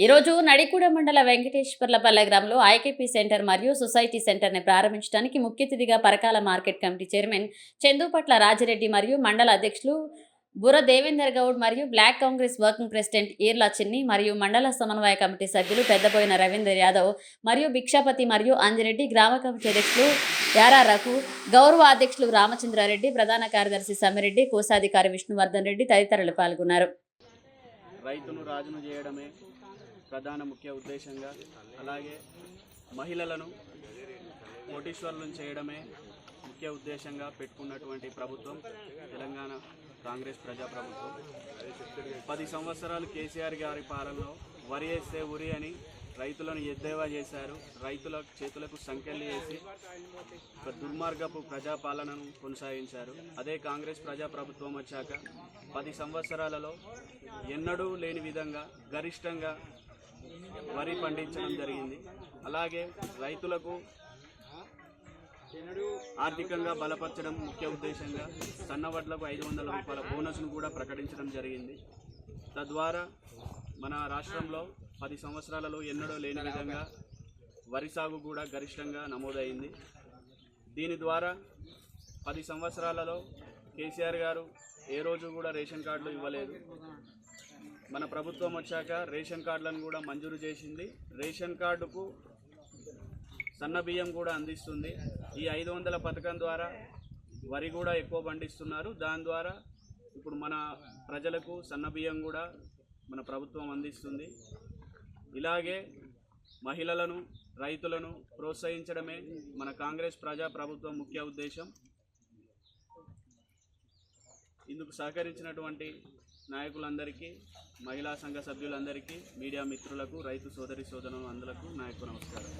ఈరోజు నడికూడ మండల వెంకటేశ్వర్లపల్లె గ్రామంలో ఐకేపీ సెంటర్ మరియు సొసైటీ సెంటర్ని ప్రారంభించడానికి ముఖ్య అతిథిగా Parakala market committee chairman Chandupatla Rajireddy మరియు మండల అధ్యక్షులు బుర దేవేందర్ గౌడ్ మరియు block Congress working president Eerla Chinni మరియు మండల సమన్వయ కమిటీ సభ్యులు పెద్దబోయిన రవీందర్ యాదవ్ మరియు భిక్షాపతి మరియు అంజిరెడ్డి గ్రామ కమిటీ అధ్యక్షులు యారా రఘు గౌరవ అధ్యక్షులు రామచంద్రారెడ్డి ప్రధాన కార్యదర్శి సమ్మిరెడ్డి కోశాధికారి విష్ణువర్ధన్ రెడ్డి తదితరులు పాల్గొన్నారు. రైతును రాజును చేయడమే ప్రధాన ముఖ్య ఉద్దేశంగా అలాగే మహిళలను కోటీశ్వరులను చేయడమే ముఖ్య ఉద్దేశంగా పెట్టుకున్నటువంటి ప్రభుత్వం తెలంగాణ కాంగ్రెస్ ప్రజాప్రభుత్వం. పది సంవత్సరాలు కేసీఆర్ గారి పాలనలో వరి వేస్తే ఉరి అని రైతులను ఎద్దేవా చేశారు. రైతుల చేతులకు సంకెళ్ళు వేసి ఒక దుర్మార్గపు ప్రజాపాలనను కొనసాగించారు. అదే కాంగ్రెస్ ప్రజాప్రభుత్వం వచ్చాక పది సంవత్సరాలలో ఎన్నడూ లేని విధంగా గరిష్టంగా వరి పండించడం జరిగింది. అలాగే రైతులకు ఆర్థికంగా బలపరచడం ముఖ్య ఉద్దేశంగా సన్నవడ్లకు ఐదు వందల రూపాయల బోనస్ను కూడా ప్రకటించడం జరిగింది. తద్వారా మన రాష్ట్రంలో పది సంవత్సరాలలో ఎన్నడూ లేని విధంగా వరి సాగు కూడా గరిష్టంగా నమోదైంది. దీని ద్వారా పది సంవత్సరాలలో కేసీఆర్ గారు ఏ రోజు కూడా రేషన్ కార్డులు ఇవ్వలేదు. మన ప్రభుత్వం వచ్చాక రేషన్ కార్డులను కూడా మంజూరు చేసింది. రేషన్ కార్డుకు సన్న బియ్యం కూడా అందిస్తుంది. ఈ ఐదు వందల పథకం ద్వారా వరి కూడా ఎక్కువ పండిస్తున్నారు. దాని ద్వారా ఇప్పుడు మన ప్రజలకు సన్న బియ్యం కూడా మన ప్రభుత్వం అందిస్తుంది. ఇలాగే మహిళలను రైతులను ప్రోత్సహించడమే మన కాంగ్రెస్ ప్రజా ప్రభుత్వం ముఖ్య ఉద్దేశం. ఇందుకు సహకరించినటువంటి నాయకులందరికీ మహిళా సంఘ సభ్యులందరికీ మీడియా మిత్రులకు రైతు సోదరి సోదరులందరకు నాయకు నమస్కారం.